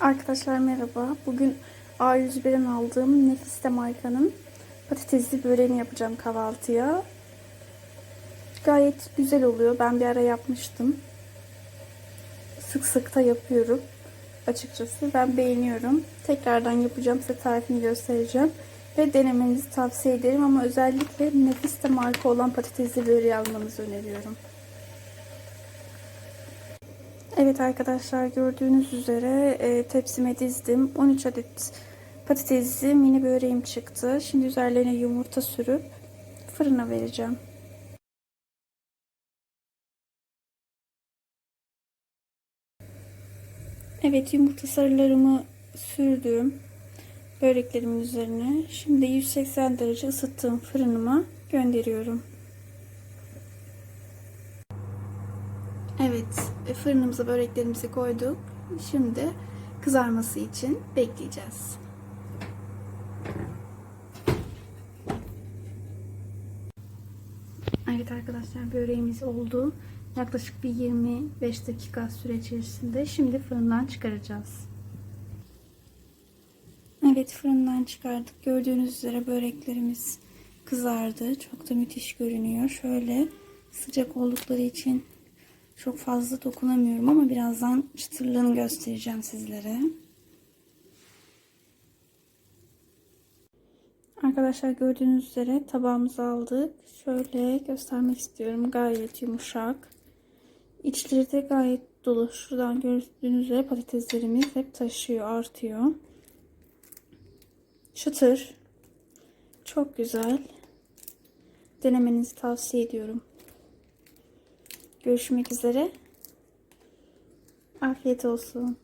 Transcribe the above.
Arkadaşlar merhaba. Bugün A101'den aldığım Nefiste markanın patatesli böreğini yapacağım kahvaltıya. Gayet güzel oluyor. Ben bir ara yapmıştım. Sık sık da yapıyorum. Açıkçası ben beğeniyorum. Tekrardan yapacağım. Size tarifini göstereceğim. Ve denemenizi tavsiye ederim ama özellikle Nefiste marka olan patatesli böreği almanızı öneriyorum. Evet arkadaşlar gördüğünüz üzere e, tepsime dizdim. 13 adet patatesli mini böreğim çıktı. Şimdi üzerlerine yumurta sürüp fırına vereceğim. Evet yumurta sarılarımı sürdüm böreklerimin üzerine. Şimdi 180 derece ısıttığım fırınıma gönderiyorum. Evet, e, fırınımıza böreklerimizi koyduk. Şimdi kızarması için bekleyeceğiz. Evet arkadaşlar böreğimiz oldu. Yaklaşık bir 25 dakika süre içerisinde şimdi fırından çıkaracağız. Evet fırından çıkardık. Gördüğünüz üzere böreklerimiz kızardı. Çok da müthiş görünüyor. Şöyle sıcak oldukları için çok fazla dokunamıyorum ama birazdan çıtırlığını göstereceğim sizlere. Arkadaşlar gördüğünüz üzere tabağımızı aldık. Şöyle göstermek istiyorum. Gayet yumuşak. İçleri de gayet dolu. Şuradan gördüğünüz üzere patateslerimiz hep taşıyor, artıyor. Çıtır. Çok güzel. Denemenizi tavsiye ediyorum. Görüşmek üzere. Afiyet olsun.